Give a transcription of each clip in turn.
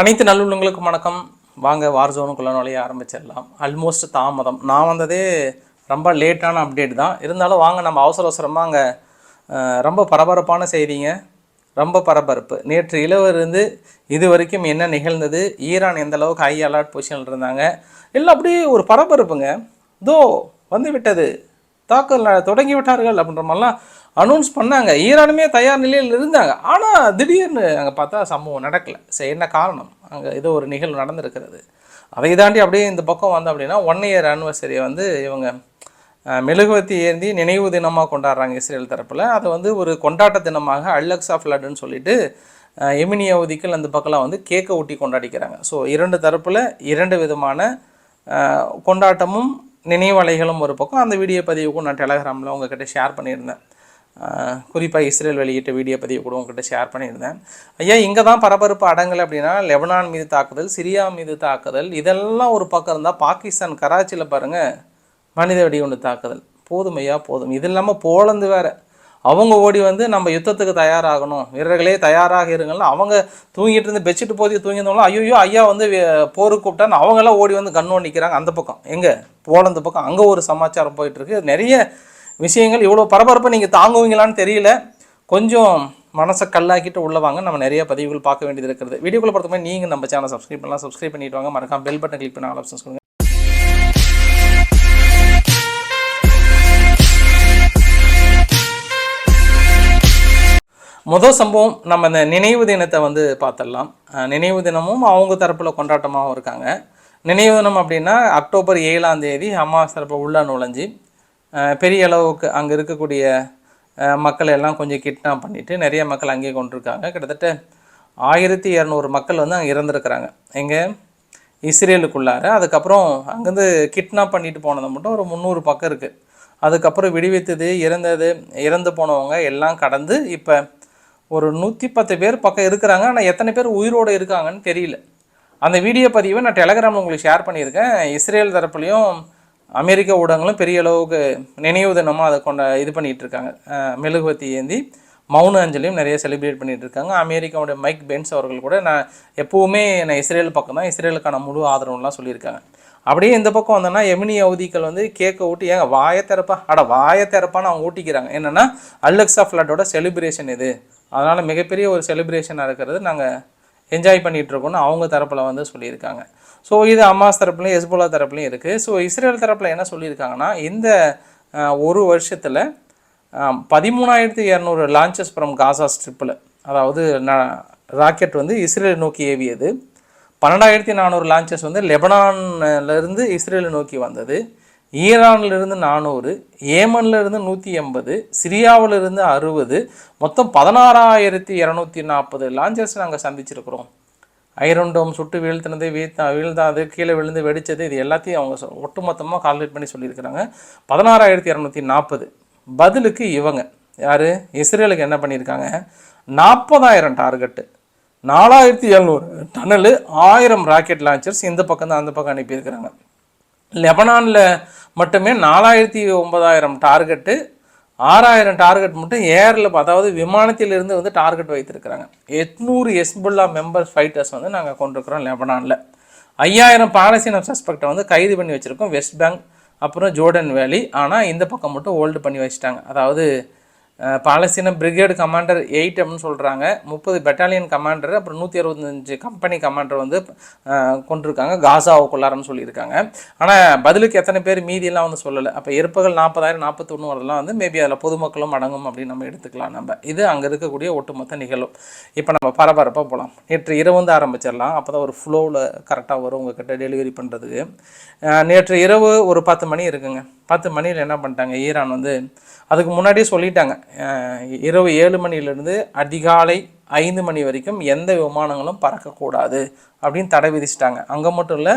அனைத்து நல்லுள்ளங்களுக்கும் வணக்கம். வாங்க வார் ஜோனுக்குள்ள நுழைய ஆரம்பிச்சிடலாம். ஆல்மோஸ்ட் தாமதம். நான் வந்ததே ரொம்ப லேட்டான அப்டேட் தான். இருந்தாலும் வாங்க நம்ம அவசர அவசரமாக அங்கே ரொம்ப பரபரப்பான செய்திங்க. ரொம்ப பரபரப்பு. நேற்று இளவருந்து இது வரைக்கும் என்ன நிகழ்ந்தது ஈரான் எந்த அளவுக்கு ஹை அலர்ட் பொசிஷனில் இருந்தாங்க எல்லாம் அப்படியே ஒரு பரபரப்புங்க. தோ வந்து விட்டது தாக்கல் தொடங்கி விட்டார்கள் அப்படின்ற மாதிரிலாம் அனௌன்ஸ் பண்ணாங்க. ஈரானுமே தயார் நிலையில் இருந்தாங்க. ஆனால் திடீர்னு அங்கே பார்த்தா சம்பவம் நடக்கலை. சரி என்ன காரணம்? அங்கே ஏதோ ஒரு நிகழ்வு நடந்திருக்கிறது. அதை தாண்டி அப்படியே இந்த பக்கம் வந்து அப்படின்னா ஒன் இயர் ஆனிவர்சரியை வந்து இவங்க மெழுகுவத்தி மெழுகுவர்த்தி ஏந்தி நினைவு தினமாக கொண்டாடுறாங்க இஸ்ரேல் தரப்பில். அதை வந்து ஒரு கொண்டாட்ட தினமாக அல்லக்ஸா ஃப்ளட்டுன்னு சொல்லிட்டு அஹ், எமினி அந்த பக்கம்லாம் வந்து கேக்கை ஊட்டி கொண்டாடிக்கிறாங்க. ஸோ இரண்டு தரப்பில் இரண்டு விதமான கொண்டாட்டமும் நினைவலைகளும் ஒரு பக்கம். அந்த வீடியோ பதிவுக்கும் நான் டெலகிராமில் உங்ககிட்ட ஷேர் பண்ணியிருந்தேன். குறிப்பாக இஸ்ரேல் வெளியிட்ட வீடியோ பதிவு கூட உங்ககிட்ட ஷேர் பண்ணியிருந்தேன். ஐயா இங்கே தான் பரபரப்பு அடங்கலை அப்படின்னா லெபனான் மீது தாக்குதல் சிரியா மீது தாக்குதல் இதெல்லாம் ஒரு பக்கம் இருந்தால் பாகிஸ்தான் கராச்சியில் பாருங்கள் மனித வெடிகுண்டு தாக்குதல். போதும் ஐயா போதும். இது இல்லாமல் போலந்து வேறு. அவங்க ஓடி வந்து நம்ம யுத்தத்துக்கு தயாராகணும். வீரர்களே தயாராக இருங்கள் அவங்க தூங்கிட்டு இருந்து பெட்ஷீட் போதி தூங்கியிருந்தாலும் ஐயோ ஐயா வந்து போருக்கு கூப்பிட்டான்னு அவங்கெல்லாம் ஓடி வந்து கண்ணோடு நிற்கிறாங்க அந்த பக்கம். எங்கே? போலந்து பக்கம். அங்கே ஒரு சமாச்சாரம் போயிட்டுருக்கு நிறைய விஷயங்கள் இவ்வளோ பரபரப்பை நீங்கள் தாங்குவீங்களான்னு தெரியல. கொஞ்சம் மனசை கல்லாக்கிட்டு உள்ள வாங்க. நம்ம நிறைய பதிவுகள் பார்க்க வேண்டியது இருக்கிறது. வீடியோக்குள்ள பொறுத்த நீங்கள் நம்ம சேனல் சப்ஸ்கிரைப் பண்ணலாம். சப்ஸ்கிரைப் பண்ணிட்டு வாங்க. மறக்காம பெல் பட்டன் கிளிக் பண்ண ஆப்ஷன்ஸ் கொடுங்க. முதல் சம்பவம் நம்ம இந்த நினைவு தினத்தை வந்து பார்த்துடலாம். நினைவு தினமும் அவங்க தரப்பில் கொண்டாட்டமாகவும் இருக்காங்க. நினைவு தினம் அப்படின்னா அக்டோபர் ஏழாம் தேதி ஹமாஸ் தரப்பு உள்ள நுழைஞ்சு பெரிய அளவுக்கு அங்கே இருக்கக்கூடிய மக்களை எல்லாம் கொஞ்சம் கிட்னாப் பண்ணிவிட்டு நிறைய மக்கள் அங்கேயே கொண்டிருக்காங்க. கிட்டத்தட்ட ஆயிரத்தி இரநூறு மக்கள் வந்து அங்கே இறந்துருக்குறாங்க. எங்கே? இஸ்ரேலுக்குள்ளார. அதுக்கப்புறம் அங்கேருந்து கிட்னாப் பண்ணிட்டு போனது மட்டும் ஒரு முந்நூறு பக்கம் இருக்குது அதுக்கப்புறம் விடுவித்தது இறந்தது இறந்து போனவங்க எல்லாம் கடந்து இப்போ ஒரு நூற்றி பத்து பேர் பக்கம் இருக்கிறாங்க. ஆனால் எத்தனை பேர் உயிரோடு இருக்காங்கன்னு தெரியல. அந்த வீடியோ பதிவை நான் டெலகிராமில் உங்களுக்கு ஷேர் பண்ணியிருக்கேன். இஸ்ரேல் தரப்புலையும் அமெரிக்க ஊடகங்களும் பெரிய அளவுக்கு நினைவு தினமாக அதை கொண்ட இது பண்ணிகிட்டு இருக்காங்க மெழுகுவர்த்தி ஏந்தி மௌன அஞ்சலியும் நிறைய செலிப்ரேட் பண்ணிகிட்டு இருக்காங்க அமெரிக்காவுடைய மைக் பென்ஸ் அவர்கள் கூட நான் எப்போவுமே நான் இஸ்ரேல் பக்கம் தான் இஸ்ரேலுக்கான முழு ஆதரவுலாம் சொல்லியிருக்காங்க. அப்படியே இந்த பக்கம் வந்தோன்னா எமினி அவதிகள் வந்து கேக்கை ஊட்டி ஏங்க வாயை திறப்பா? அட வாயை திறப்பான்னு அவங்க ஊட்டிக்கிறாங்க. என்னென்னா அலெக்ஸா ஃப்ளட்டோட செலிப்ரேஷன் இது. அதனால் மிகப்பெரிய ஒரு செலிப்ரேஷனாக இருக்கிறது நாங்கள் என்ஜாய் பண்ணிகிட்டு இருக்கோம்னு அவங்க தரப்பில் வந்து சொல்லியிருக்காங்க. ஸோ இது அம்மாஸ் தரப்புலையும் எஸ்போலா தரப்புலையும் இருக்குது ஸோ இஸ்ரேல் தரப்பில் என்ன சொல்லியிருக்காங்கன்னா இந்த ஒரு வருஷத்தில் பதிமூணாயிரத்தி இரநூறு லான்ச்சஸ் ஃப்ரம் காசா ஸ்ட்ரிப்பில் அதாவது ராக்கெட் வந்து இஸ்ரேல் நோக்கி ஏவியது. பன்னெண்டாயிரத்தி நானூறு லான்ச்சஸ் வந்து லெபனான்லேருந்து இருந்து இஸ்ரேலை நோக்கி வந்தது. ஈரான்ல இருந்து நானூறு ஏமன்லேருந்து நூற்றி எண்பது சிரியாவிலிருந்து அறுபது மொத்தம் பதினாறாயிரத்தி இரநூத்தி நாற்பது லாஞ்சர்ஸ் நாங்கள் சந்திச்சிருக்கிறோம். ஐரன் சுட்டு வீழ்த்தினது வீழ்த்தா வீழ்ந்தாது கீழே விழுந்து வெடிச்சது இது எல்லாத்தையும் அவங்க சொ- ஒட்டுமொத்தமாக கால்குலேட் பண்ணி சொல்லியிருக்கிறாங்க. பதினாறாயிரத்தி இரநூத்தி நாற்பது. பதிலுக்கு இவங்க. யார்? இஸ்ரேலுக்கு என்ன பண்ணியிருக்காங்க? நாற்பதாயிரம் டார்கெட்டு நாலாயிரத்தி எழுநூறு டனலு ஆயிரம் ராக்கெட் லான்ச்சர்ஸ் இந்த பக்கம் தான் அந்த பக்கம் அனுப்பியிருக்கிறாங்க. லெபனானில் மட்டுமே நாலாயிரத்தி ஒன்பதாயிரம் டார்கெட்டு ஆறாயிரம் டார்கெட் மட்டும் ஏரில் அதாவது விமானத்திலிருந்து வந்து டார்கெட் வைத்திருக்கிறாங்க. எட்நூறு எஸ்புல்லா மெம்பர் ஃபைட்டர்ஸ் வந்து நாங்கள் கொண்டிருக்கிறோம் லெபனானில். ஐயாயிரம் பாலஸ்தீன சஸ்பெக்டை வந்து கைது பண்ணி வச்சுருக்கோம் வெஸ்ட் பேங்க் அப்புறம் ஜோர்டன் வேலி ஆனால் இந்த பக்கம் மட்டும் ஹோல்டு பண்ணி வச்சுட்டாங்க. அதாவது பாலஸ்தீன பிரிகேடு கமாண்டர் எயிட் அப்படின்னு சொல்கிறாங்க முப்பது பெட்டாலியன் கமாண்டர் அப்புறம் நூற்றி அறுபத்தஞ்சு கம்பெனி கமாண்டர் வந்து கொண்டிருக்காங்க. காசாவுக்குள்ளாரன்னு சொல்லியிருக்காங்க. ஆனால் பதிலுக்கு எத்தனை பேர் மீதியெல்லாம் வந்து சொல்லலை. அப்போ இறப்புகள் நாற்பதாயிரம் நாற்பத்தொன்று வரலாம் வந்து மேபி அதில் பொதுமக்களும் அடங்கும் அப்படின்னு நம்ம எடுத்துக்கலாம் நம்ம. இது அங்கே இருக்கக்கூடிய ஒட்டுமொத்த நிகழ்வு. இப்போ நம்ம பரபரப்பாக போகலாம் நேற்று இரவு வந்து ஆரம்பிச்சிடலாம். அப்போ தான் ஒரு ஃப்ளோவில் கரெக்டாக வரும் உங்ககிட்ட டெலிவரி பண்ணுறதுக்கு நேற்று இரவு ஒரு பத்து மணி இருக்குங்க. பத்து மணியில் என்ன பண்ணிட்டாங்க? ஈரான் வந்து அதுக்கு முன்னாடியே சொல்லிட்டாங்க. இரவு ஏழு மணிலேருந்து அதிகாலை ஐந்து மணி வரைக்கும் எந்த விமானங்களும் பறக்கக்கூடாது அப்படின்னு தடை விதிச்சிட்டாங்க. அங்கே மட்டும் இல்லை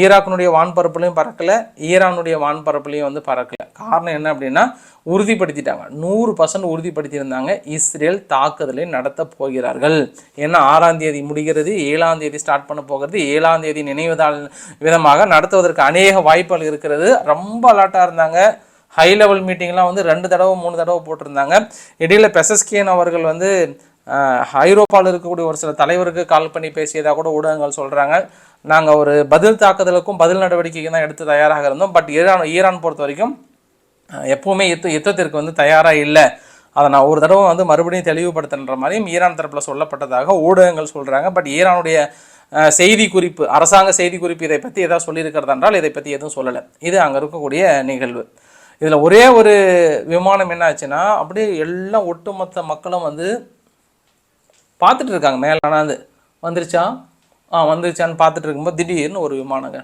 ஈராக்கினுடைய வான்பரப்புலையும் பறக்கலை ஈரானுடைய வான்பரப்புலையும் வந்து பறக்கலை. காரணம் என்ன அப்படின்னா உறுதிப்படுத்திட்டாங்க. நூறு பர்சன்ட் உறுதிப்படுத்தியிருந்தாங்க. இஸ்ரேல் தாக்குதலை நடத்த போகிறார்கள். ஏன்னா ஆறாம் தேதி முடிகிறது ஏழாம் தேதி ஸ்டார்ட் பண்ண போகிறது ஏழாம் தேதி நினைவுதால் விதமாக நடத்துவதற்கு அநேக வாய்ப்புகள் இருக்கிறது. ரொம்ப அலர்ட்டாக இருந்தாங்க. ஹை லெவல் மீட்டிங்லாம் வந்து ரெண்டு தடவை மூணு தடவை போட்டிருந்தாங்க. இடையில பெசஸ்கியன் அவர்கள் வந்து ஐரோப்பாவில் இருக்கக்கூடிய ஒரு சில தலைவருக்கு கால் பண்ணி பேசியதாக கூட ஊடகங்கள் சொல்கிறாங்க நாங்கள் ஒரு பதில் தாக்குதலுக்கும் பதில் நடவடிக்கைக்கும் தான் எடுத்து தயாராக இருந்தோம். பட் ஈரான் ஈரான் பொறுத்த வரைக்கும் எப்போவுமே யுத்த யுத்தத்திற்கு வந்து தயாராக இல்லை. அதை நான் ஒரு தடவை வந்து மறுபடியும் தெளிவுபடுத்துன்ற மாதிரியும் ஈரான் தரப்பில் சொல்லப்பட்டதாக ஊடகங்கள் சொல்கிறாங்க பட் ஈரானுடைய செய்தி குறிப்பு அரசாங்க செய்தி குறிப்பு இதை பற்றி எதாவது சொல்லியிருக்கிறது என்றால் இதை பற்றி எதுவும் சொல்லலை. இது அங்கே இருக்கக்கூடிய நிகழ்வு. இதில் ஒரே ஒரு விமானம் என்ன ஆச்சுன்னா அப்படியே எல்லாம் ஒட்டுமொத்த மக்களும் வந்து பார்த்துட்டு இருக்காங்க. மேலானாந்து வந்துருச்சா? ஆ வந்துருச்சான்னு பார்த்துட்டு இருக்கும்போது திடீர்னு ஒரு விமானங்க.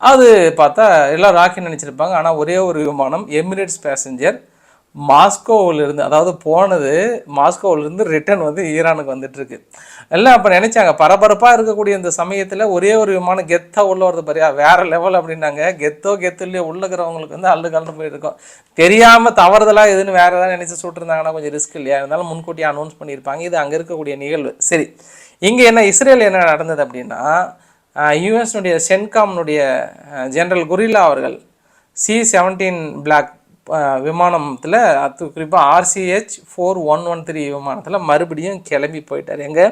அது பார்த்தா எல்லாம் ராக்கெட் நினச்சிருப்பாங்க. ஆனால் ஒரே ஒரு விமானம் எமிரேட்ஸ் பேசஞ்சர் மாஸ்கோவிலிருந்து அதாவது போனது மாஸ்கோவிலிருந்து ரிட்டர்ன் வந்து ஈரானுக்கு வந்துட்டுருக்கு. எல்லாம் அப்போ நினச்சாங்க. பரபரப்பாக இருக்கக்கூடிய இந்த சமயத்தில் ஒரே ஒரு விமானம் கெத்தாக உள்ளே வரது பாரியா வேறு லெவல் அப்படின்னாங்க. கெத்தோ கெத்துலையோ உள்ளக்கிறவங்களுக்கு இருக்கிறவங்களுக்கு வந்து அள்ளு கலந்து போயிருக்கும் தெரியாமல் தவறுதலாக எதுன்னு வேறு ஏதாவது நினச்சி சுட்டுருந்தாங்கன்னா கொஞ்சம் ரிஸ்க் இல்லையா? இருந்தாலும் முன்கூட்டியே அனௌன்ஸ் பண்ணியிருப்பாங்க. இது அங்கே இருக்கக்கூடிய நிகழ்வு. சரி. இங்கே என்ன இஸ்ரேல் என்ன நடந்தது அப்படின்னா யூஎஸ்னுடைய சென்காம்னுடைய ஜெனரல் குரில்லா அவர்கள் சி செவன்டீன் பிளாக் விமானத்தில் அது குறிப்பாக RCH four one one three விமானத்தில் மறுபடியும் கிளம்பி போயிட்டார். எங்கே?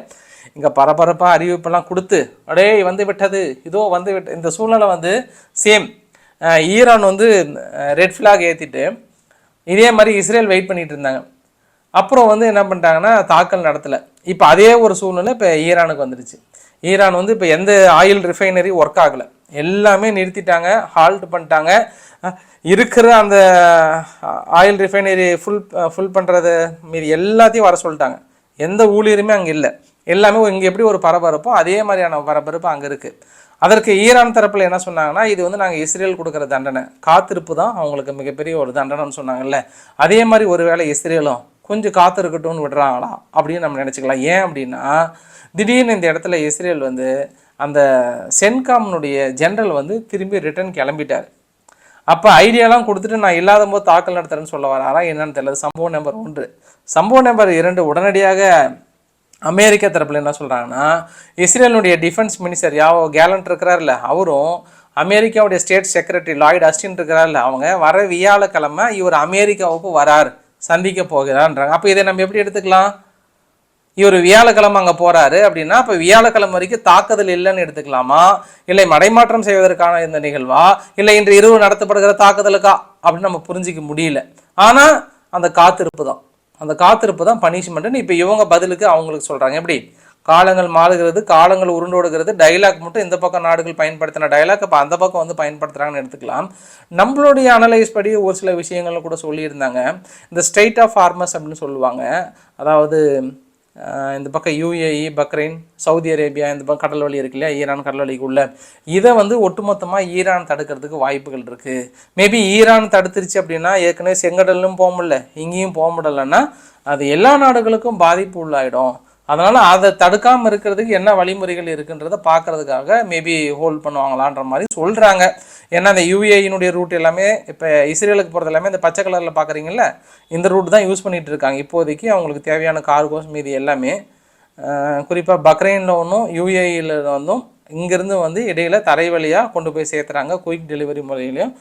இங்கே பரபரப்பாக அறிவிப்பெல்லாம் கொடுத்து அடே வந்து விட்டது. இதோ வந்து விட்ட இந்த சூழ்நிலை வந்து சேம் ஈரான் வந்து ரெட் ஃப்ளாக் ஏற்றிட்டு இதே மாதிரி இஸ்ரேல் வெயிட் பண்ணிகிட்டு இருந்தாங்க. அப்புறம் வந்து என்ன பண்ணிட்டாங்கன்னா தாக்கல் நடத்தலை. இப்போ அதே ஒரு சூழ்நிலை இப்போ ஈரானுக்கு வந்துடுச்சு. ஈரான் வந்து இப்போ எந்த ஆயில் ரிஃபைனரி ஒர்க் ஆகலை. எல்லாமே நிறுத்திட்டாங்க ஹால்ட் பண்ணிட்டாங்க. இருக்கிற அந்த ஆயில் ரிஃபைனரி ஃபுல் ஃபுல் பண்ணுறது மீறி எல்லாத்தையும் வர சொல்லிட்டாங்க. எந்த ஊழியருமே அங்கே இல்லை. எல்லாமே இங்கே எப்படி ஒரு பரபரப்போ அதே மாதிரியான பரபரப்பு அங்கே இருக்குது அதற்கு ஈரான் தரப்பில் என்ன சொன்னாங்கன்னா இது வந்து நாங்கள் இஸ்ரேல் கொடுக்குற தண்டனை. காத்திருப்பு தான் அவங்களுக்கு மிகப்பெரிய ஒரு தண்டனைன்னு சொன்னாங்கல்ல. அதே மாதிரி ஒருவேளை இஸ்ரேலும் கொஞ்சம் காத்திருக்கட்டும்னு விடுறாங்களா? அப்படின்னு நம்ம நினச்சிக்கலாம். ஏன் அப்படின்னா திடீர்னு இந்த இடத்துல இஸ்ரேல் வந்து அந்த சென்காம்னுடைய ஜென்ரல் வந்து திரும்பி ரிட்டர்ன் கிளம்பிட்டார். அப்போ ஐடியாலாம் கொடுத்துட்டு நான் இல்லாத போது தாக்கல் நடத்துறேன்னு சொல்ல வராரா? என்னன்னு தெரியல. சம்பவம் நம்பர் ஒன்று. சம்பவம் நம்பர் இரண்டு உடனடியாக அமெரிக்கா தரப்பில் என்ன சொல்கிறாங்கன்னா இஸ்ரேலுடைய டிஃபென்ஸ் மினிஸ்டர் யாவோ கேலண்ட் இருக்கிறார்ல அவரும் அமெரிக்காவுடைய ஸ்டேட் செக்ரட்டரி லாய்ட் அஸ்டின் இருக்கிறார்ல அவங்க வர வியாழக்கிழமை இவர் அமெரிக்காவுக்கு வரார். சந்திக்க போகிறான்றாங்க. அப்போ இதை நம்ம எப்படி எடுத்துக்கலாம்? இவர் வியாழக்கிழமை அங்கே போகிறாரு அப்படின்னா அப்போ வியாழக்கிழமை வரைக்கும் தாக்குதல் இல்லைன்னு எடுத்துக்கலாமா? இல்லை மடைமாற்றம் செய்வதற்கான இந்த நிகழ்வா? இல்லை இன்று இரவு நடத்தப்படுகிற தாக்குதலுக்கா? அப்படின்னு நம்ம புரிஞ்சிக்க முடியல. ஆனால் அந்த காத்திருப்பு தான். அந்த காத்திருப்பு தான் பனிஷ்மெண்ட்டுன்னு இப்போ இவங்க பதிலுக்கு அவங்களுக்கு சொல்கிறாங்க எப்படி? காலங்கள் மாறுகிறது காலங்கள் உருண்டோடுகிறது. டைலாக் மட்டும் இந்த பக்கம் நாடுகள் பயன்படுத்தின டைலாக் இப்போ அந்த பக்கம் வந்து பயன்படுத்துகிறாங்கன்னு எடுத்துக்கலாம். நம்மளுடைய அனலைஸ் படி ஒரு சில விஷயங்கள் கூட சொல்லியிருந்தாங்க. இந்த ஸ்டேட் ஆஃப் ஃபார்மர்ஸ் அப்படின்னு சொல்லுவாங்க. அதாவது இந்த பக்கம் யூஏஇ பக்ரைன் சவுதி அரேபியா இந்த பக்கம் கடல் வழி இருக்கு இல்லையா? ஈரான் கடல் வழிக்குள்ள. இதை வந்து ஒட்டுமொத்தமாக ஈரான் தடுக்கிறதுக்கு வாய்ப்புகள் இருக்குது மேபி ஈரான் தடுத்துருச்சு அப்படின்னா ஏற்கனவே செங்கடலும் போக முடியல இங்கேயும் போக முடியலன்னா அது எல்லா நாடுகளுக்கும் பாதிப்பு உள்ளாயிடும். அதனால் அதை தடுக்காமல் இருக்கிறதுக்கு என்ன வழிமுறைகள் இருக்குன்றதை பார்க்கறதுக்காக மேபி ஹோல்ட் பண்ணுவாங்களான்ற மாதிரி சொல்கிறாங்க ஏன்னா அந்த யூஏயினுடைய ரூட் எல்லாமே இப்போ இஸ்ரேலுக்கு போகிறது எல்லாமே இந்த பச்சை கலரில் பார்க்குறீங்கள இந்த ரூட் தான் யூஸ் பண்ணிகிட்டு இருக்காங்க. இப்போதைக்கு அவங்களுக்கு தேவையான கார்கோஸ் மீதி எல்லாமே குறிப்பாக பக்ரைனில் ஒன்றும் யூஏயில் வந்தும் இங்கேருந்து வந்து இடையில தரை வழியாக கொண்டு போய் சேர்த்துறாங்க. குயிக் டெலிவரி முறையிலையும்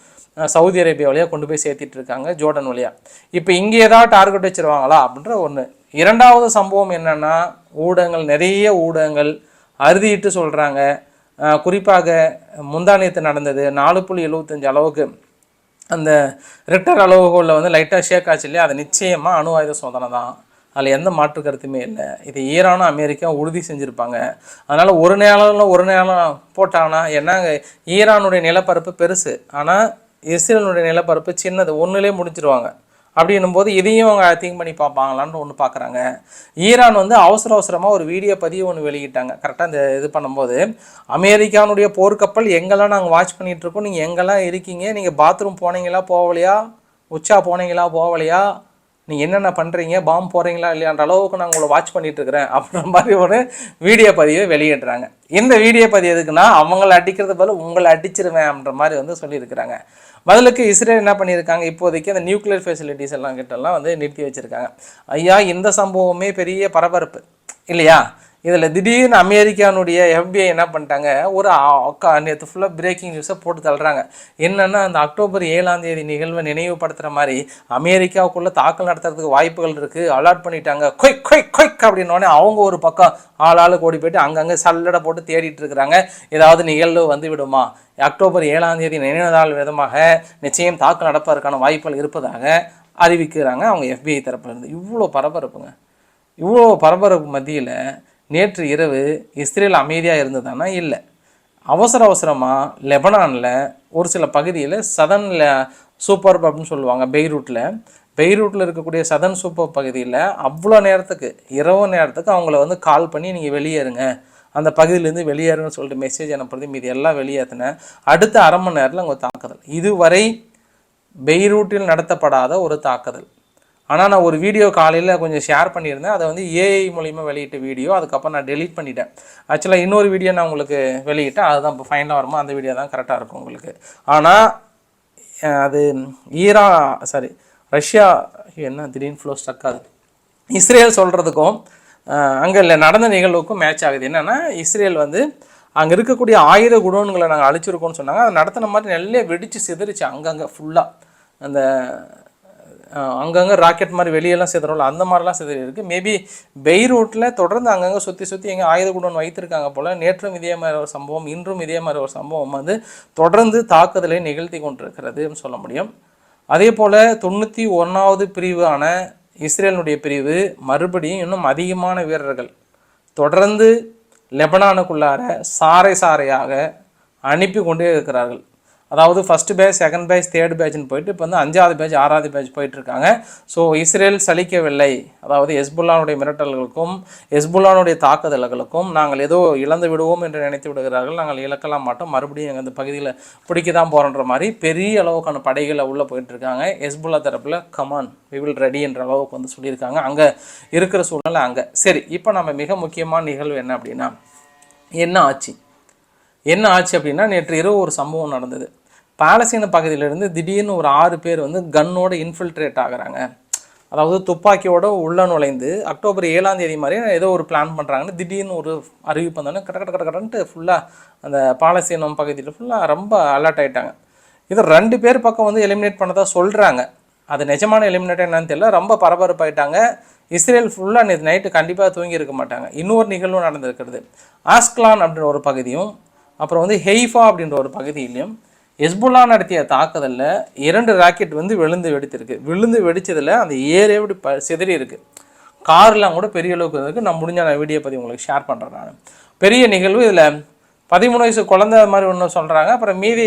சவுதி அரேபியா வழியாக கொண்டு போய் சேர்த்திட்டு இருக்காங்க ஜோர்டன் வழியாக இப்போ இங்கே ஏதாவது டார்கெட் வச்சுருவாங்களா அப்படின்ற ஒன்று இரண்டாவது சம்பவம் என்னென்னா ஊடகங்கள் நிறைய ஊடகங்கள் அறுதிட்டு சொல்கிறாங்க குறிப்பாக முந்தானியத்து நடந்தது நாலு புள்ளி எழுபத்தஞ்சு அளவுக்கு அந்த ரிக்டர் அளவுகோலில் வந்து லைட்டாக ஷேக் ஆச்சு இல்லையா? அது நிச்சயமாக அணு ஆயுத சோதனை தான். அதில் எந்த மாற்று கருத்துமே இல்லை. இது ஈரானும் அமெரிக்கா உறுதி செஞ்சுருப்பாங்க. அதனால் ஒரு நேரம் ஒரு நேரம் போட்டாங்கன்னா என்னங்க ஈரானுடைய நிலப்பரப்பு பெருசு. ஆனால் இஸ்ரேலுடைய நிலப்பரப்பு சின்னது. ஒன்றுலே முடிஞ்சிருவாங்க. அப்படின்னும் போது இதையும் அவங்க திங்க் பண்ணி பார்ப்பாங்களான்னு ஒன்று பார்க்குறாங்க. ஈரான் வந்து அவசர அவசரமாக ஒரு வீடியோ பதிவு ஒன்று வெளியிட்டாங்க. கரெக்டாக இந்த இது பண்ணும்போது அமெரிக்கானுடைய போர்க்கப்பல் எங்கெல்லாம் நாங்கள் வாட்ச் பண்ணிகிட்ருக்கோம் நீங்கள் எங்கெல்லாம் இருக்கீங்க நீங்கள் பாத்ரூம் போனீங்களா போகலையா? உச்சா போனீங்களா போகலையா? நீங்கள் என்னென்ன பண்ணுறீங்க பாம்பு போகிறீங்களா இல்லையான்ற அளவுக்கு நான் உங்களை வாட்ச் பண்ணிட்டு இருக்கிறேன் அப்படின்ற மாதிரி ஒரு வீடியோ பதிவை வெளியிடுறாங்க. இந்த வீடியோ பதிவு எதுக்குன்னா அவங்கள அடிக்கிறது பதில் உங்களை அடிச்சிருவேன் அப்படின்ற மாதிரி வந்து சொல்லியிருக்கிறாங்க. பதிலுக்கு இஸ்ரேல் என்ன பண்ணியிருக்காங்க? இப்போதைக்கு அந்த நியூக்ளியர் ஃபெசிலிட்டிஸ் எல்லாம் கிட்டலாம் வந்து நிறுத்தி வச்சுருக்காங்க. ஐயா இந்த சம்பவமே பெரிய பரபரப்பு. இல்லையா? இதில் திடீர்னு அமெரிக்கானுடைய எஃபிஐ என்ன பண்ணிட்டாங்க? ஒரு நேற்று ஃபுல்லாக பிரேக்கிங் நியூஸை போட்டு தள்ளுறாங்க. என்னென்னா அந்த அக்டோபர் ஏழாம் தேதி நிகழ்வை நினைவுபடுத்துகிற மாதிரி அமெரிக்காவுக்குள்ளே தாக்கல் நடத்துறதுக்கு வாய்ப்புகள் இருக்குது அலாட் பண்ணிட்டாங்க. கொய் கொய் கொய்க் அப்படின்னோடனே அவங்க ஒரு பக்கம் ஆள் ஆளுக்கு ஓடி போயிட்டு அங்கங்கே சல்லடை போட்டு தேடிட்டு இருக்கிறாங்க. ஏதாவது நிகழ்வு வந்து விடுமா? அக்டோபர் ஏழாம் தேதி நினைவு நாள் விதமாக நிச்சயம் தாக்கல் நடப்பதற்கான வாய்ப்புகள் இருப்பதாக அறிவிக்கிறாங்க அவங்க எஃபிஐ தரப்பிலிருந்து இவ்வளோ பரபரப்புங்க. இவ்வளோ பரபரப்பு மத்தியில் நேற்று இரவு இஸ்ரேல் அமைதியாக இருந்ததானா? இல்லை. அவசர அவசரமாக லெபனானில் ஒரு சில பகுதியில் சதனில் சூப்பர் அப்படின்னு சொல்லுவாங்க பெய்ரூட்டில் பெய்ரூட்டில் இருக்கக்கூடிய சதன் சூப்பர் பகுதியில் அவ்வளோ நேரத்துக்கு இரவு நேரத்துக்கு அவங்கள வந்து கால் பண்ணி நீங்கள் வெளியேறுங்க. அந்த பகுதியிலேருந்து வெளியேறுங்கன்னு சொல்லிட்டு மெசேஜ் அனுப்புறது மீது எல்லாம் வெளியேற்றினேன் அடுத்த அரை மணி நேரத்தில் அவங்க தாக்குதல். இதுவரை பெய்ரூட்டில் நடத்தப்படாத ஒரு தாக்குதல். ஆனால் நான் ஒரு வீடியோ காலையில் கொஞ்சம் ஷேர் பண்ணியிருந்தேன். அதை வந்து ஏஐ மூலிமா வெளியிட்ட வீடியோ. அதுக்கப்புறம் நான் டெலீட் பண்ணிட்டேன். ஆக்சுவலாக இன்னொரு வீடியோ நான் உங்களுக்கு வெளியிட்டேன். அதுதான் இப்போ ஃபைனலாக வருமா அந்த வீடியோ தான் கரெக்டாக இருக்கும் உங்களுக்கு. ஆனால் அது ஈரா சாரி ரஷ்யா என்ன திடீர்னு ஃப்ளோ ஸ்டக் ஆகுது. இஸ்ரேல் சொல்கிறதுக்கும் அங்கே இல்லை நடந்த நிகழ்வுக்கும் மேட்ச் ஆகுது. என்னென்னா இஸ்ரேல் வந்து அங்கே இருக்கக்கூடிய ஆயுத குடோன்களை நாங்கள் அழிச்சிருக்கோம்னு சொன்னாங்க. அதை நடத்தின மாதிரி நிறைய வெடித்து சிதறிச்சு அங்கங்கே ஃபுல்லாக அந்த அங்கங்கே ராக்கெட் மாதிரி வெளியெல்லாம் சிதறோம்ல அந்த மாதிரிலாம் சிதறி இருக்குது மேபி பெய்ரூட்டில் தொடர்ந்து அங்கங்கே சுற்றி சுற்றி எங்கே ஆயுத குடோன் வைத்திருக்காங்க போல் நேற்றும் இதே மாதிரி ஒரு சம்பவம் இன்றும் இதே மாதிரி ஒரு சம்பவம் வந்து தொடர்ந்து தாக்குதலை நிகழ்த்தி கொண்டிருக்கிறதுன்னு சொல்ல முடியும். அதே போல் தொண்ணூற்றி ஒன்றாவது பிரிவான இஸ்ரேலினுடைய பிரிவு மறுபடியும் இன்னும் அதிகமான வீரர்கள் தொடர்ந்து லெபனானுக்குள்ளார சாறை சாறையாக அனுப்பி கொண்டே இருக்கிறார்கள். அதாவது first batch second batch third பேட்ச்னு போயிட்டு இப்போ வந்து அஞ்சாவது பேட்ச் ஆறாவது பேட்ச் போயிட்டுருக்காங்க. ஸோ இஸ்ரேல் சலிக்கவில்லை. அதாவது எஸ்புல்லானுடைய மிரட்டல்களுக்கும் எஸ்புல்லானுடைய தாக்குதல்களுக்கும் நாங்கள் ஏதோ இழந்து விடுவோம் என்று நினைத்து விடுகிறார்கள். நாங்கள் இழக்கலாம் மாட்டோம். மறுபடியும் எங்கள் அந்த பகுதியில் பிடிக்க தான் போகிறோன்ற மாதிரி பெரிய அளவுக்கான படைகளை உள்ளே போயிட்டுருக்காங்க. ஹெஸ்புல்லா எஸ்புல்லா தரப்பில் கமான் வி வில் ரெடி என்ற அளவுக்கு வந்து சொல்லியிருக்காங்க. அங்கே இருக்கிற சூழ்நிலை அங்கே. சரி இப்போ நம்ம மிக முக்கியமான நிகழ்வு என்ன அப்படின்னா என்ன ஆச்சு? என்ன ஆச்சு அப்படின்னா நேற்று இரவு ஒரு சம்பவம் நடந்தது. பாலஸ்தீன பகுதியிலிருந்து திடீர்னு ஒரு ஆறு பேர் வந்து கன்னோட இன்ஃபில்ட்ரேட் ஆகுறாங்க. அதாவது துப்பாக்கியோட உள்ள நுழைந்து அக்டோபர் ஏழாம் தேதி மாதிரி ஏதோ ஒரு பிளான் பண்ணுறாங்கன்னு திடீர்னு ஒரு அறிவிப்பு வந்தோடனே கட கட கட கடன்ட்டு ஃபுல்லாக அந்த பாலஸ்தீனம் பகுதியில் ஃபுல்லாக ரொம்ப அலர்ட் ஆகிட்டாங்க இது ரெண்டு பேர் பக்கம் வந்து எலிமினேட் பண்ணதாக சொல்கிறாங்க அது நிஜமான எலிமினேட் என்னன்னு தெரியல. ரொம்ப பரபரப்பாயிட்டாங்க. இஸ்ரேல் ஃபுல்லாக நேற்று நைட்டு கண்டிப்பாக தூங்கி இருக்க மாட்டாங்க. இன்னொரு நிகழ்வும் நடந்திருக்கிறது. ஆஸ்க்லான் அப்படின்ற ஒரு பகுதியும் அப்புறம் வந்து ஹெய்ஃபா அப்படின்ற ஒரு பகுதியிலையும் எஸ்புல்லா நடத்திய தாக்குதலில் இரண்டு ராக்கெட் வந்து விழுந்து வெடித்திருக்கு. விழுந்து வெடித்ததில் அந்த ஏரே இப்படி ப சிதறி இருக்கு. கார்லாம் கூட பெரிய அளவுக்கு இருக்குது நான் முடிஞ்ச நான் வீடியோ பற்றி உங்களுக்கு ஷேர் பண்ணுறேன் நான். பெரிய நிகழ்வு இதில் பதிமூணு வயசு குழந்தை மாதிரி ஒன்று சொல்கிறாங்க அப்புறம் மீதி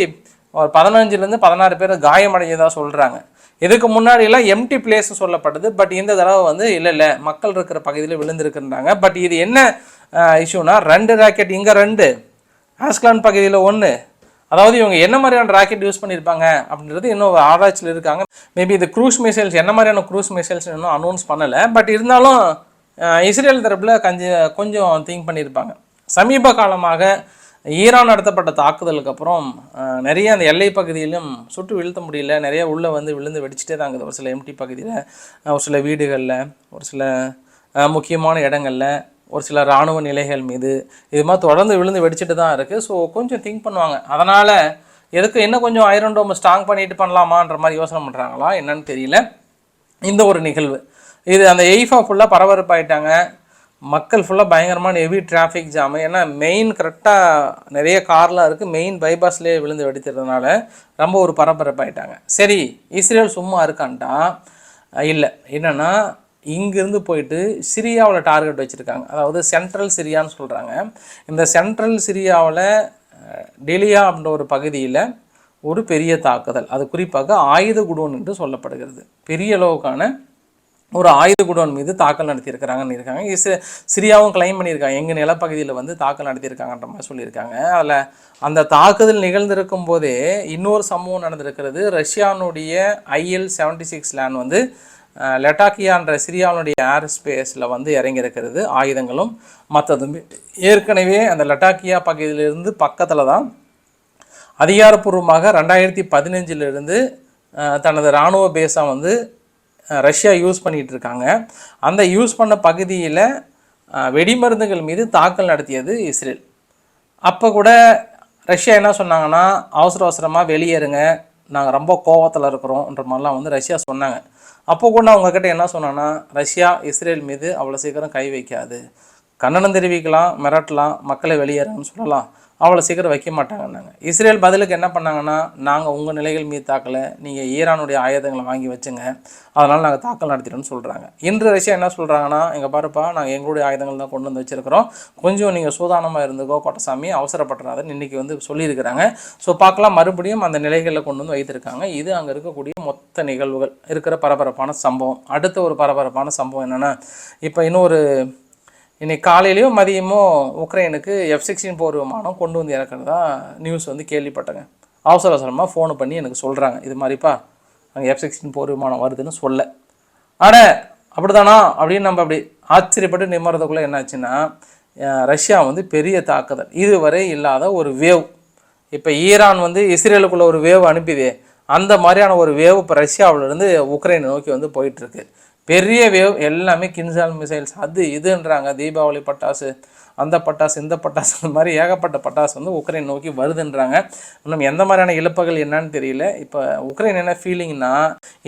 ஒரு பதினஞ்சுலேருந்து பதினாறு பேர் காயமடைஞ்சதாக சொல்கிறாங்க இதுக்கு முன்னாடியெல்லாம் எம்டி பிளேஸ் சொல்லப்பட்டது. பட் இந்த தடவை வந்து இல்லை இல்லை. மக்கள் இருக்கிற பகுதியில் விழுந்திருக்குன்றாங்க. பட் இது என்ன இஷ்யூனா ரெண்டு ராக்கெட் இங்கே ரெண்டு. ஆஸ்கலான் பகுதியில் ஒன்று அதாவது இவங்க என்ன மாதிரியான ராக்கெட் யூஸ் பண்ணியிருப்பாங்க அப்படின்றது இன்னும் ஆராய்ச்சியில் இருக்காங்க. மேபி இது க்ரூஸ் மிசைல்ஸ் என்ன மாதிரியான க்ரூஸ் மிசைல்ஸ் இன்னும் அனௌன்ஸ் பண்ணலை. பட் இருந்தாலும் இஸ்ரேல் தரப்பில் கொஞ்சம் கொஞ்சம் திங்க் பண்ணியிருப்பாங்க சமீப காலமாக ஈரான் நடத்தப்பட்ட தாக்குதலுக்கு அப்புறம் நிறைய அந்த எல்லை பகுதியிலும் சுட்டு வீழ்த்த முடியல. நிறைய உள்ளே வந்து விழுந்து வெடிச்சிட்டே தான் இருக்குது. ஒரு சில எம்டி பகுதியில் ஒரு சில வீடுகளில் ஒரு சில முக்கியமான இடங்களில். ஒரு சில இராணுவ நிலைகள் மீது இது மாதிரி தொடர்ந்து விழுந்து வெடிச்சிட்டு தான் இருக்குது ஸோ கொஞ்சம் திங்க் பண்ணுவாங்க. அதனால் எதுக்கு இன்னும் கொஞ்சம் ஐரன் டோம் ஸ்ட்ராங் பண்ணிட்டு பண்ணலாமான்ற மாதிரி யோசனை பண்ணுறாங்களா என்னன்னு தெரியல. இந்த ஒரு நிகழ்வு. இது அந்த எய்ஃபா ஃபுல்லாக பரபரப்பாயிட்டாங்க. மக்கள் ஃபுல்லாக பயங்கரமான ஹெவி டிராஃபிக் ஜாமு ஏன்னா மெயின் கரெக்டாக நிறைய கார்லாம் இருக்குது மெயின் பைபாஸ்லேயே விழுந்து வெடித்ததுனால ரொம்ப ஒரு பரபரப்பாயிட்டாங்க. சரி இஸ்ரேல் சும்மா இருக்கான்ட்டா? இல்லை. என்னென்னா இங்கேருந்து போயிட்டு சிரியாவில் டார்கெட் வச்சுருக்காங்க. அதாவது சென்ட்ரல் சிரியான்னு சொல்கிறாங்க இந்த சென்ட்ரல் சிரியாவில் டெலியா அப்படின்ற ஒரு பகுதியில் ஒரு பெரிய தாக்குதல். அது குறிப்பாக ஆயுத குடோன் என்று சொல்லப்படுகிறது. பெரிய அளவுக்கான ஒரு ஆயுத குடோன் மீது தாக்கல் நடத்தியிருக்கிறாங்கன்னு இருக்காங்க. இஸ் சிரியாவும் கிளைம் பண்ணியிருக்காங்க. எங்கள் நிலப்பகுதியில் வந்து தாக்கல் நடத்தியிருக்காங்கன்ற மாதிரி சொல்லியிருக்காங்க. அதில் அந்த தாக்குதல் நிகழ்ந்திருக்கும் போதே இன்னொரு சம்பவம் நடந்திருக்கிறது. ரஷ்யானுடைய ஐஎல் செவன்டி சிக்ஸ் லேண்ட் வந்து லெட்டாக்கியான்ற சிரியாவுடைய ஏர் ஸ்பேஸில் வந்து இறங்கியிருக்கிறது. ஆயுதங்களும் மற்றதும் ஏற்கனவே அந்த லெட்டாக்கியா பகுதியிலிருந்து பக்கத்தில் தான் அதிகாரப்பூர்வமாக ரெண்டாயிரத்தி பதினஞ்சிலிருந்து தனது இராணுவ பேஸாக வந்து ரஷ்யா யூஸ் பண்ணிகிட்டு இருக்காங்க அந்த யூஸ் பண்ண பகுதியில் வெடிமருந்துகள் மீது தாக்கல் நடத்தியது இஸ்ரேல். அப்போ கூட ரஷ்யா என்ன சொன்னாங்கன்னா அவசர அவசரமாக வெளியேறுங்க. நாங்கள் ரொம்ப கோவத்தில் இருக்கிறோம்ன்ற மாதிரிலாம் வந்து ரஷ்யா சொன்னாங்க. அப்போ கூட நான் உங்ககிட்ட என்ன சொன்னேன்னா ரஷ்யா இஸ்ரேல் மீது அவ்வளோ சீக்கிரம் கை வைக்காது. கண்டனம் தெரிவிக்கலாம் மிரட்டலாம் மக்களை வெளியேறணும்னு சொல்லலாம். அவ்வளோ சீக்கிரம் வைக்க மாட்டாங்கன்னாங்க. இஸ்ரேல் பதிலுக்கு என்ன பண்ணாங்கன்னா நாங்கள் உங்கள் நிலைகள் மீது தாக்கலை நீங்கள் ஈரானுடைய ஆயுதங்களை வாங்கி வச்சுங்க அதனால் நாங்கள் தாக்கல் நடத்திட்டோம்னு சொல்கிறாங்க இன்று ரஷ்யா என்ன சொல்கிறாங்கன்னா எங்கள் பாருப்பா நாங்கள் எங்களுடைய ஆயுதங்கள் தான் கொண்டு வந்து வச்சுருக்கிறோம். கொஞ்சம் நீங்கள் சூதானமாக இருந்துக்கோ கோட்டசாமி அவசரப்பட்டுறாதுன்னு இன்றைக்கி வந்து சொல்லியிருக்கிறாங்க. ஸோ பார்க்கலாம். மறுபடியும் அந்த நிலைகளில் கொண்டு வந்து வைத்திருக்காங்க. இது அங்கே இருக்கக்கூடிய மொத்த நிகழ்வுகள். இருக்கிற பரபரப்பான சம்பவம். அடுத்த ஒரு பரபரப்பான சம்பவம் என்னென்னா இப்போ இன்னொரு இன்னைக்கு காலையிலையும் மதியமோ உக்ரைனுக்கு எஃப் சிக்ஸ்டீன் போர் விமானம் கொண்டு வந்து இறக்குறதா நியூஸ் வந்து கேள்விப்பட்டேங்க. அவசர அவசரமாக ஃபோனு பண்ணி எனக்கு சொல்கிறாங்க இது மாதிரிப்பா அங்கே எஃப் சிக்ஸ்டீன் போர் விமானம் வருதுன்னு சொல்ல. அட அப்படிதானா அப்படின்னு நம்ம அப்படி ஆச்சரியப்பட்டு நிம்மறதுக்குள்ளே என்னாச்சுன்னா ரஷ்யா வந்து பெரிய தாக்குதல். இதுவரை இல்லாத ஒரு வேவ். இப்போ ஈரான் வந்து இஸ்ரேலுக்குள்ள ஒரு வேவ் அனுப்பிதே அந்த மாதிரியான ஒரு வேவ் இப்போ ரஷ்யாவிலேருந்து உக்ரைனை நோக்கி வந்து போயிட்டுருக்கு பெரிய வேவ் எல்லாமே கின்சால் மிசைல்ஸ். அது இதுன்றாங்க. தீபாவளி பட்டாசு அந்த பட்டாசு இந்த பட்டாசு அந்த மாதிரி ஏகப்பட்ட பட்டாசு வந்து உக்ரைன் நோக்கி வருதுன்றாங்க. இன்னும் எந்த மாதிரியான இழப்புகள் என்னன்னு தெரியல. இப்போ உக்ரைன் என்ன ஃபீலிங்னா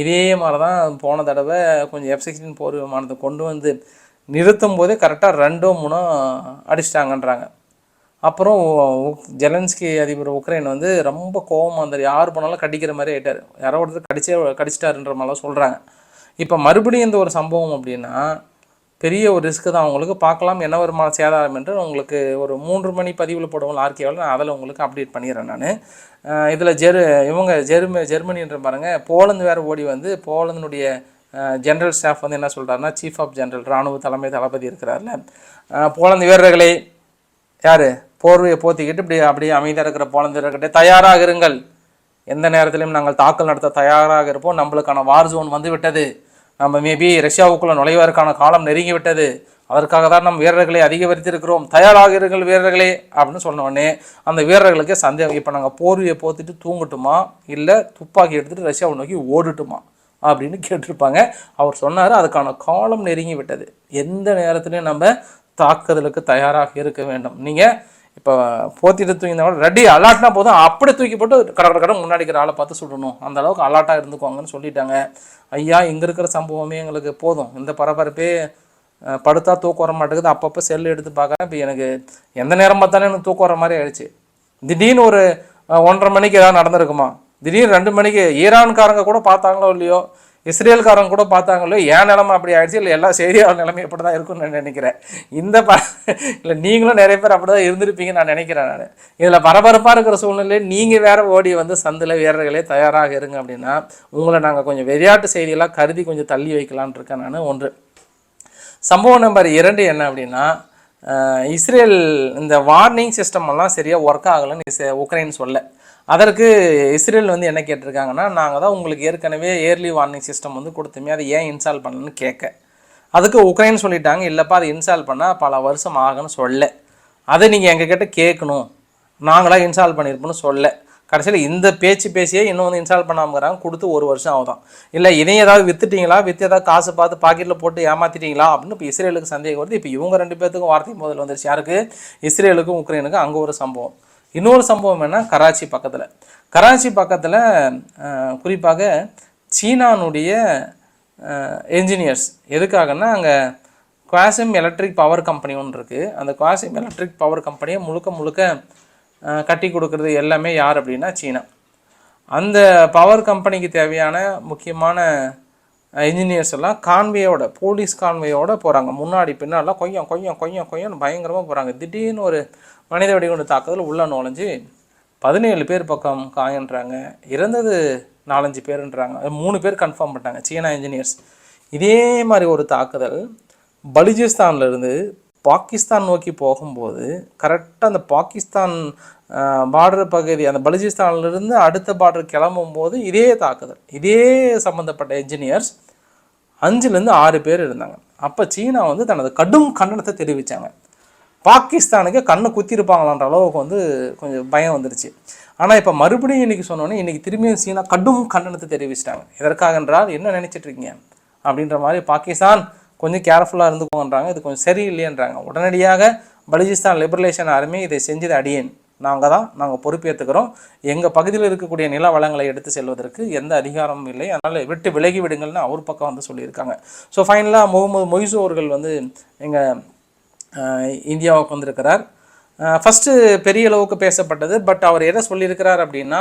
இதே மாதிரி தான் போன தடவை கொஞ்சம் எஃப் சிக்ஸ்டீன் போர் விமானத்தை கொண்டு வந்து நிறுத்தும் போதே கரெக்டாக ரெண்டோ மூணோ அடிச்சிட்டாங்கன்றாங்க. அப்புறம் ஜெலன்ஸ்கி அதிபர் உக்ரைன் வந்து ரொம்ப கோபமாக இருந்தார். யார் போனாலும் கடிக்கிற மாதிரி ஆயிட்டார். யாரோ ஒருத்தர் கடிச்சே கடிச்சிட்டாருன்ற மாதிரிலாம் சொல்கிறாங்க இப்போ மறுபடியும் இந்த ஒரு சம்பவம் அப்படின்னா பெரிய ஒரு ரிஸ்க் தான். அவங்களுக்கு பார்க்கலாம் என்ன வருமான சேதாரம் என்று. உங்களுக்கு ஒரு மூன்று மணி பதிவில் போடுவோம் ஆர்கேவில் நான் அதில் உங்களுக்கு அப்டேட் பண்ணிடுறேன் நான். இதில் ஜெரு இவங்க ஜெர்ம ஜெர்மனின்ற பாருங்கள் போலந்து வேறு ஓடி வந்து போலந்தினுடைய ஜென்ரல் ஸ்டாஃப் வந்து என்ன சொல்கிறாருன்னா சீஃப் ஆஃப் ஜென்ரல் ராணுவ தலைமை தளபதி இருக்கிறார்ல. போலந்து வீரர்களை யார்? போர்வையை போத்திக்கிட்டு இப்படி அப்படியே அமைதியாக இருக்கிற போலந்து வீரர்கிட்ட தயாராக இருங்கள். எந்த நேரத்திலையும் நாங்கள் தாக்கல் நடத்த தயாராக இருப்போம். நம்மளுக்கான வார் ஜோன் வந்து விட்டது. நம்ம மேபி ரஷ்யாவுக்குள்ளே நுழைவதற்கான காலம் நெருங்கி விட்டது அதற்காக தான் நம் வீரர்களை அதிகரித்திருக்கிறோம். தயாராக இருங்கள் வீரர்களே அப்படின்னு சொன்னோடனே அந்த வீரர்களுக்கு சந்தேகம் இப்போ நாங்கள் போர்வையை போத்துட்டு தூங்கட்டுமா? இல்லை துப்பாக்கி எடுத்துகிட்டு ரஷ்யாவை நோக்கி ஓடட்டுமா? அப்படின்னு கேட்டிருப்பாங்க. அவர் சொன்னார் அதுக்கான காலம் நெருங்கி விட்டது எந்த நேரத்துலையும் நம்ம தாக்குதலுக்கு தயாராக இருக்க வேண்டும். நீங்கள் இப்போ போத்திட்டு தூங்கினா கூட ரெடி அலாட்னா போதும். அப்படியே தூக்கி போட்டு கடற்கரை கடை முன்னாடி இருக்கிற ஆளை பார்த்து சுடணும். அந்த அளவுக்கு அலாட்டாக இருந்துக்குவாங்கன்னு சொல்லிட்டாங்க. ஐயா இங்கே இருக்கிற சம்பவமே எங்களுக்கு போதும். இந்த பரபரப்பே படுத்தா தூக்கம் வர மாட்டேங்குது. அப்பப்போ செல் எடுத்து பார்க்குறேன். இப்போ எனக்கு எந்த நேரம் பார்த்தாலும் எனக்கு தூக்கம் வர மாதிரி ஆயிடுச்சு. திடீர்னு ஒரு ஒன்றரை மணிக்கு ஏதாவது நடந்திருக்குமா? திடீர்னு ரெண்டு மணிக்கு ஈரான்காரங்க கூட பார்த்தாங்களோ இல்லையோ? இஸ்ரேல்காரங்க கூட பார்த்தாங்களோ ஏன் நிலமை அப்படி ஆயிடுச்சு? இல்லை எல்லா செய்தியாளர் நிலைமை இப்படி தான் இருக்கும்னு நான் நினைக்கிறேன். இந்த ப இல்லை நீங்களும் நிறைய பேர் அப்படி தான் இருந்திருப்பீங்கன்னு நான் நினைக்கிறேன் நான். இதில் பரபரப்பாக இருக்கிற சூழ்நிலையில் நீங்கள் வேறு ஓடி வந்து சந்தில் வீரர்களே தயாராக இருங்க அப்படின்னா உங்களை நாங்கள் கொஞ்சம் விளையாட்டு செய்தியெல்லாம் கருதி கொஞ்சம் தள்ளி வைக்கலான் இருக்கேன் நான். ஒன்று. சம்பவம் நம்பர் இரண்டு என்ன அப்படின்னா இஸ்ரேல் இந்த வார்னிங் சிஸ்டம் எல்லாம் சரியாக ஒர்க் ஆகலைன்னு உக்ரைன் சொல்ல. அதற்கு இஸ்ரேல் வந்து என்ன கேட்டிருக்காங்கன்னா நாங்கள் தான் உங்களுக்கு ஏற்கனவே இயர்லி வார்னிங் சிஸ்டம் வந்து கொடுத்துமே அதை ஏன் இன்ஸ்டால் பண்ணலன்னு கேட்க. அதுக்கு உக்ரைன் சொல்லிட்டாங்க இல்லைப்பா அதை இன்ஸ்டால் பண்ணால் பல வருஷம் ஆகும்னு சொல்ல. அதை நீங்கள் எங்ககிட்ட கேட்கணும். நாங்களாக இன்ஸ்டால் பண்ணியிருப்போம்னு சொல்ல. கடைசியில் இந்த பேச்சு பேசியே இன்னும் வந்து இன்ஸ்டால் பண்ணாமங்கிறாங்க கொடுத்து ஒரு வருஷம் ஆகுதான். இல்லை இதையும் ஏதாவது வித்துட்டீங்களா? வித்து ஏதாவது காசு பார்த்து பாக்கெட்டில் போட்டு ஏமாத்திட்டீங்களா? அப்படின்னு இப்போ இஸ்ரேலுக்கு சந்தேகம் வருது. இப்போ இவங்க ரெண்டு பேர்த்துக்கும் வார்த்தை முதல் வந்துருச்சு. யாருக்கு? இஸ்ரேலுக்கும் உக்ரைனுக்கும் அங்கே ஒரு சம்பவம். இன்னொரு சம்பவம் என்ன கராச்சி பக்கத்தில். கராச்சி பக்கத்தில் குறிப்பாக சீனானுடைய என்ஜினியர்ஸ் எதுக்காகன்னா அங்கே குவாசிம் எலக்ட்ரிக் பவர் கம்பெனி ஒன்று இருக்குது அந்த குவாசிம் எலக்ட்ரிக் பவர் கம்பெனியை முழுக்க முழுக்க கட்டி கொடுக்கறது எல்லாமே யார் அப்படின்னா சீனா. அந்த பவர் கம்பெனிக்கு தேவையான முக்கியமான இன்ஜினியர்ஸ் எல்லாம் கான்வேயோட போலீஸ் கான்வேயோட போகிறாங்க முன்னாடி பின்னாலாம் கொய்யம் கொய்யம் கொய்யம் கொய்யம்னு பயங்கரமாக போகிறாங்க திடீர்னு ஒரு மனித வெடிகுண்டு தாக்குதல் உள்ள நுழைஞ்சு பதினேழு பேர் பக்கம் காயன்றாங்க. இறந்தது நாலஞ்சு பேருன்றாங்க. அது மூணு பேர் கன்ஃபார்ம் பண்ணிட்டாங்க. சீனா இன்ஜினியர்ஸ் இதே மாதிரி ஒரு தாக்குதல் பலுஜிஸ்தான்லேருந்து பாகிஸ்தான் நோக்கி போகும்போது கரெக்டாக அந்த பாகிஸ்தான் பார்டர் பகுதி அந்த பலுஜிஸ்தான்லேருந்து அடுத்த பார்டர் கிளம்பும் போது இதே தாக்குதல். இதே சம்மந்தப்பட்ட என்ஜினியர்ஸ் அஞ்சுலேருந்து ஆறு பேர் இருந்தாங்க. அப்போ சீனா வந்து தனது கடும் கண்டனத்தை தெரிவித்தாங்க பாகிஸ்தானுக்கு கண்ணை குத்திருப்பாங்களான்ற அளவுக்கு வந்து கொஞ்சம் பயம் வந்துருச்சு. ஆனால் இப்போ மறுபடியும் இன்றைக்கி சொன்னோன்னே இன்றைக்கி திரும்பியும் சீனா கடும் கண்டனத்தை தெரிவிச்சிட்டாங்க. எதற்காக என்றால் என்ன நினச்சிட்ருக்கீங்க அப்படின்ற மாதிரி பாகிஸ்தான் கொஞ்சம் கேர்ஃபுல்லாக இருந்துக்கோன்றாங்க இது கொஞ்சம் சரியில்லையன்றாங்க. உடனடியாக பலுஜிஸ்தான் லிபரலேஷன் ஆர்மி இதை செஞ்சது அடியேன். நாங்கள் தான் நாங்கள் பொறுப்பேற்றுக்கிறோம் எங்கள் பகுதியில் இருக்கக்கூடிய நில வளங்களை எடுத்து செல்வதற்கு எந்த அதிகாரமும் இல்லை. அதனால் விட்டு விலகி விடுங்கள்னு அவர் பக்கம் வந்து சொல்லியிருக்காங்க. ஸோ ஃபைனலாக முகமது மொய்சு அவர்கள் வந்து எங்கள் இந்தியாவுக்கு வந்திருக்கிறார். ஃபஸ்ட்டு பெரிய அளவுக்கு பேசப்பட்டது பட் அவர் எதை சொல்லியிருக்கிறார் அப்படின்னா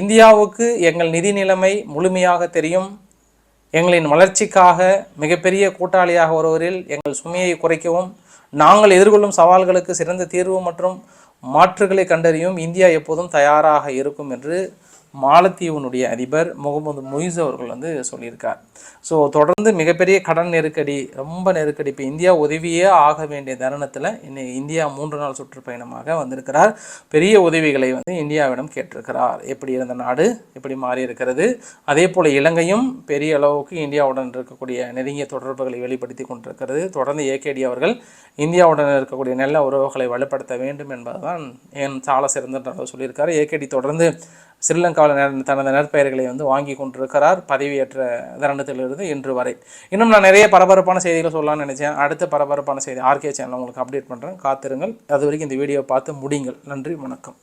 இந்தியாவுக்கு எங்கள் நிதி நிலைமை முழுமையாக தெரியும். எங்களின் வளர்ச்சிக்காக மிகப்பெரிய கூட்டாளியாக வருவதில் எங்கள் சுமையை குறைக்கவும் நாங்கள் எதிர்கொள்ளும் சவால்களுக்கு சிறந்த தீர்வு மற்றும் மாற்றுகளை கண்டறியும் இந்தியா எப்போதும் தயாராக இருக்கும் என்று மாலத்தீவுனுடைய அதிபர் முகமது முயிஸ் அவர்கள் வந்து சொல்லியிருக்கார். ஸோ தொடர்ந்து மிகப்பெரிய கடன் நெருக்கடி ரொம்ப நெருக்கடி. இப்போ இந்தியா உதவியே ஆக வேண்டிய தருணத்தில் இன்னைக்கு இந்தியா மூன்று நாள் சுற்றுப்பயணமாக வந்திருக்கிறார். பெரிய உதவிகளை வந்து இந்தியாவிடம் கேட்டிருக்கிறார். எப்படி இருந்த நாடு எப்படி மாறி இருக்கிறது அதே போல் இலங்கையும் பெரிய அளவுக்கு இந்தியாவுடன் இருக்கக்கூடிய நெருங்கிய தொடர்புகளை வெளிப்படுத்தி கொண்டிருக்கிறது. தொடர்ந்து ஏகேடி அவர்கள் இந்தியாவுடன் இருக்கக்கூடிய நல்ல உறவுகளை வலுப்படுத்த வேண்டும் என்பதுதான் என் சால சிறந்த சொல்லியிருக்காரு. ஏகேடி தொடர்ந்து ஸ்ரீலங்காவில் நெ- தனது நற்பெயர்களை வந்து வாங்கி கொண்டிருக்கிறார். பதவியேற்ற தருணத்திலிருந்து இன்று வரை. இன்னும் நான் நிறைய பரபரப்பான செய்திகளை சொல்லலாம்னு நினைச்சேன். அடுத்த பரபரப்பான செய்தி ஆர்கே சேனல் உங்களுக்கு அப்டேட் பண்ணுறேன் காத்திருங்கள். அது வரைக்கும் இந்த வீடியோ பார்த்து முடியுங்கள் நன்றி வணக்கம்.